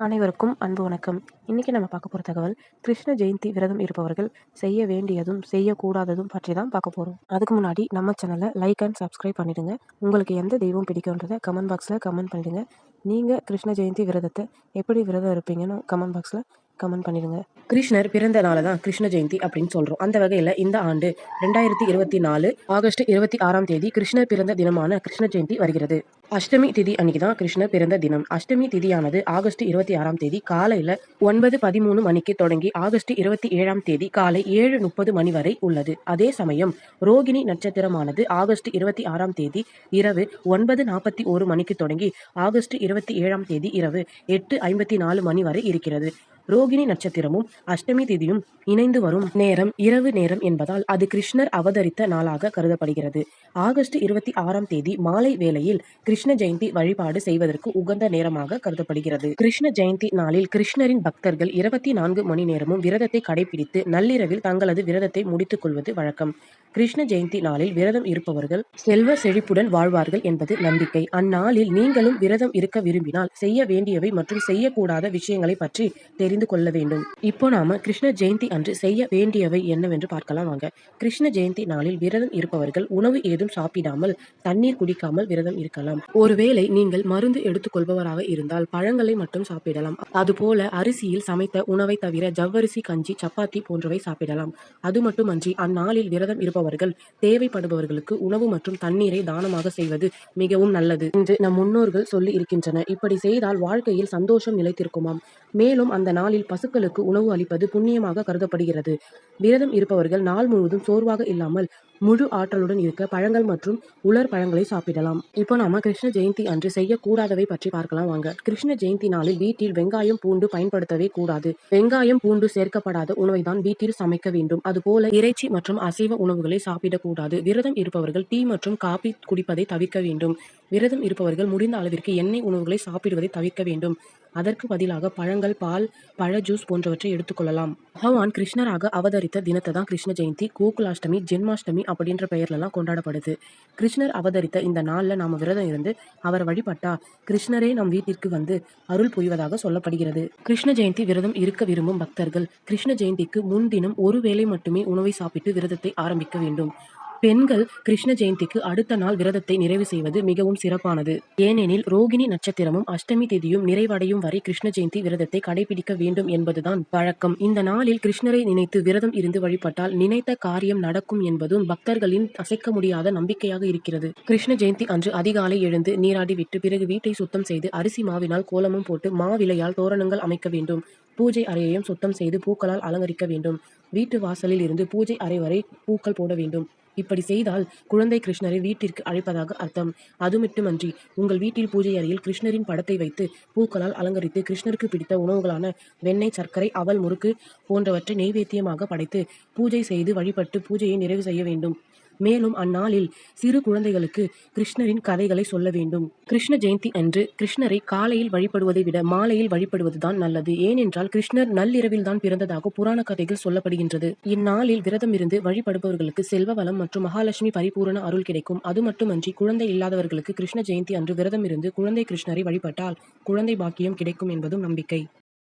அனைவருக்கும் அன்பு வணக்கம். இன்றைக்கி நம்ம பார்க்க போகிற தகவல் கிருஷ்ண ஜெயந்தி விரதம் இருப்பவர்கள் செய்ய வேண்டியதும் செய்யக்கூடாததும் பற்றி தான் பார்க்க போகிறோம் அதுக்கு முன்னாடி நம்ம சேனலை லைக் அண்ட் சப்ஸ்கிரைப் பண்ணிடுங்க. உங்களுக்கு எந்த தெய்வம் பிடிக்கும்ன்றதை கமெண்ட் பாக்ஸில் கமெண்ட் பண்ணிடுங்க. நீங்கள் கிருஷ்ண ஜெயந்தி விரதத்தை எப்படி விரதம் இருப்பீங்கன்னு கமெண்ட் பாக்ஸில் கமெண்ட் பண்ணிடுங்க. கிருஷ்ணர் பிறந்த நாளை தான் கிருஷ்ண ஜெயந்தி அப்படின்னு சொல்றோம். அந்த வகையில இந்த ஆண்டு ரெண்டாயிரத்தி இருபத்தி நாலு ஆகஸ்ட் இருபத்தி ஆறாம் தேதி கிருஷ்ணர் பிறந்த தினமான கிருஷ்ண ஜெயந்தி வருகிறது. அஷ்டமி திதி அன்னைக்கு தான் கிருஷ்ணர் பிறந்த தினம். அஷ்டமி திதியானது ஆகஸ்ட் இருபத்தி ஆறாம் தேதி காலையில ஒன்பது பதிமூணு மணிக்கு தொடங்கி ஆகஸ்ட் இருபத்தி ஏழாம் தேதி காலை ஏழு முப்பது மணி வரை உள்ளது. அதே சமயம் ரோகிணி நட்சத்திரமானது ஆகஸ்ட் இருபத்தி ஆறாம் தேதி இரவு ஒன்பது நாற்பத்தி ஒரு மணிக்கு தொடங்கி ஆகஸ்ட் இருபத்தி ஏழாம் தேதி இரவு எட்டு ஐம்பத்தி நாலு மணி வரை இருக்கிறது. ரோகிணி நட்சத்திரமும் அஷ்டமி திதியும் இணைந்து வரும் நேரம் இரவு நேரம் என்பதால் அது கிருஷ்ணர் அவதரித்த நாளாக கருதப்படுகிறது. ஆகஸ்ட் இருபத்தி ஆறாம் தேதி மாலை வேளையில் கிருஷ்ண ஜெயந்தி வழிபாடு செய்வதற்கு உகந்த நேரமாக கருதப்படுகிறது. கிருஷ்ண ஜெயந்தி நாளில் கிருஷ்ணரின் பக்தர்கள் இருபத்தி நான்கு மணி நேரமும் விரதத்தை கடைபிடித்து நள்ளிரவில் தங்களது விரதத்தை முடித்துக் கொள்வது வழக்கம். கிருஷ்ண ஜெயந்தி நாளில் விரதம் இருப்பவர்கள் செல்வ செழிப்புடன் வாழ்வார்கள் என்பது நம்பிக்கை. அந்நாளில் நீங்களும் விரதம் இருக்க விரும்பினால் செய்ய வேண்டியவை மற்றும் செய்யக்கூடாத விஷயங்களை பற்றி தெரிந்து கொள்ள வேண்டும். இப்போ நாம கிருஷ்ண ஜெயந்தி அன்று செய்ய வேண்டியவை என்னவென்று பார்க்கலாம் வாங்க. கிருஷ்ண ஜெயந்தி நாளில் விரதம் இருப்பவர்கள் உணவு ஏதும் சாப்பிடாமல் தண்ணீர் குடிக்காமல் விரதம் இருக்கலாம். ஒருவேளை நீங்கள் மருந்து எடுத்துக்கொள்பவராக இருந்தால் பழங்களை மட்டும் சாப்பிடலாம். அதுபோல அரிசியில் சமைத்த உணவை தவிர ஜவ்வரிசி கஞ்சி சப்பாத்தி போன்றவை சாப்பிடலாம். அது மட்டுமன்றி அந்நாளில் விரதம் இருப்பவர்கள் தேவைப்படுபவர்களுக்கு உணவு மற்றும் தண்ணீரை தானமாக செய்வது மிகவும் நல்லது என்று நம் முன்னோர்கள் சொல்லி இருக்கின்றனர். இப்படி செய்தால் வாழ்க்கையில் சந்தோஷம் நிலைத்திருக்குமாம். மேலும் அந்த நாள் நாளில் பசுக்களுக்கு உணவு அளிப்பது புண்ணியமாக கருதப்படுகிறது. விரதம் இருப்பவர்கள் நாள் முழுவதும் சோர்வாக இல்லாமல் முழு ஆற்றலுடன் இருக்க பழங்கள் மற்றும் உலர் பழங்களை சாப்பிடலாம். இப்போ நாம கிருஷ்ண ஜெயந்தி அன்று செய்யக்கூடாதவை பற்றி பார்க்கலாம் வாங்க. கிருஷ்ண ஜெயந்தி நாளில் வீட்டில் வெங்காயம் பூண்டு பயன்படுத்தவே கூடாது. வெங்காயம் பூண்டு சேர்க்கப்படாத உணவை தான் வீட்டில் சமைக்க வேண்டும். அதுபோல இறைச்சி மற்றும் அசைவ உணவுகளை சாப்பிடக்கூடாது. விரதம் இருப்பவர்கள் டீ மற்றும் காபி குடிப்பதை தவிர்க்க வேண்டும். விரதம் இருப்பவர்கள் முடிந்த அளவிற்கு எண்ணெய் உணவுகளை சாப்பிடுவதை தவிர்க்க வேண்டும். அதற்கு பதிலாக பழங்கள் பால் பழ ஜூஸ் போன்றவற்றை எடுத்துக்கொள்ளலாம் பகவான் கிருஷ்ணராக அவதரித்த தினத்தை தான் கிருஷ்ண ஜெயந்தி கோகுலாஷ்டமி ஜென்மாஷ்டமி அப்படின்ற பெயர்லலாம் கொண்டாடப்படுது. கிருஷ்ணர் அவதரித்த இந்த நாளில் நாம் விரதம் இருந்து அவர் வழிபட்டா கிருஷ்ணரே நம் வீட்டிற்கு வந்து அருள் புரிவதாக சொல்லப்படுகிறது. கிருஷ்ண ஜெயந்தி விரதம் இருக்க விரும்பும் பக்தர்கள் கிருஷ்ண ஜெயந்திக்கு முன்தினம் ஒரு வேளை மட்டுமே உணவை சாப்பிட்டு விரதத்தை ஆரம்பிக்க வேண்டும். பெண்கள் கிருஷ்ண ஜெயந்திக்கு அடுத்த நாள் விரதத்தை நிறைவு செய்வது மிகவும் சிறப்பானது. ஏனெனில் ரோகிணி நட்சத்திரமும் அஷ்டமி திதியும் நிறைவடையும் வரை கிருஷ்ண ஜெயந்தி விரதத்தை கடைபிடிக்க வேண்டும் என்பதுதான் வழக்கம் இந்த நாளில் கிருஷ்ணரை நினைத்து விரதம் இருந்து வழிபட்டால் நினைத்த காரியம் நடக்கும் என்பதும் பக்தர்களின் அசைக்க முடியாத நம்பிக்கையாக இருக்கிறது. கிருஷ்ண ஜெயந்தி அன்று அதிகாலை எழுந்து நீராடி விட்டு பிறகு வீட்டை சுத்தம் செய்து அரிசி மாவினால் கோலமும் போட்டு மாவிலையால் தோரணங்கள் அமைக்க வேண்டும். பூஜை அறையையும் சுத்தம் செய்து பூக்களால் அலங்கரிக்க வேண்டும். வீட்டு வாசலில் இருந்து பூஜை அறை வரை பூக்கள் போட வேண்டும். இப்படி செய்தால் குழந்தை கிருஷ்ணரை வீட்டிற்கு அழைப்பதாக அர்த்தம். அது மட்டுமன்றி உங்கள் வீட்டில் பூஜை அறையில் கிருஷ்ணரின் படத்தை வைத்து பூக்களால் அலங்கரித்து கிருஷ்ணருக்கு பிடித்த உணவுகளான வெண்ணெய் சர்க்கரை அவல் முறுக்கு போன்றவற்றை நெய்வேத்தியமாக படைத்து பூஜை செய்து வழிபட்டு பூஜையை நிறைவு செய்ய வேண்டும். மேலும் அந்நாளில் சிறு குழந்தைகளுக்கு கிருஷ்ணரின் கதைகளை சொல்ல வேண்டும். கிருஷ்ண ஜெயந்தி அன்று கிருஷ்ணரை காலையில் வழிபடுவதை விட மாலையில் வழிபடுவதுதான் நல்லது. ஏனென்றால் கிருஷ்ணர் நள்ளிரவில் தான் பிறந்ததாக புராண கதைகள் சொல்லப்படுகின்றது. இந்நாளில் விரதம் இருந்து வழிபடுபவர்களுக்கு செல்வ வளம் மற்றும் மகாலட்சுமி பரிபூரண அருள் கிடைக்கும். அது மட்டுமன்றி குழந்தை இல்லாதவர்களுக்கு கிருஷ்ண ஜெயந்தி அன்று விரதம் இருந்து குழந்தை கிருஷ்ணரை வழிபட்டால் குழந்தை பாக்கியம் கிடைக்கும் என்பதும் நம்பிக்கை.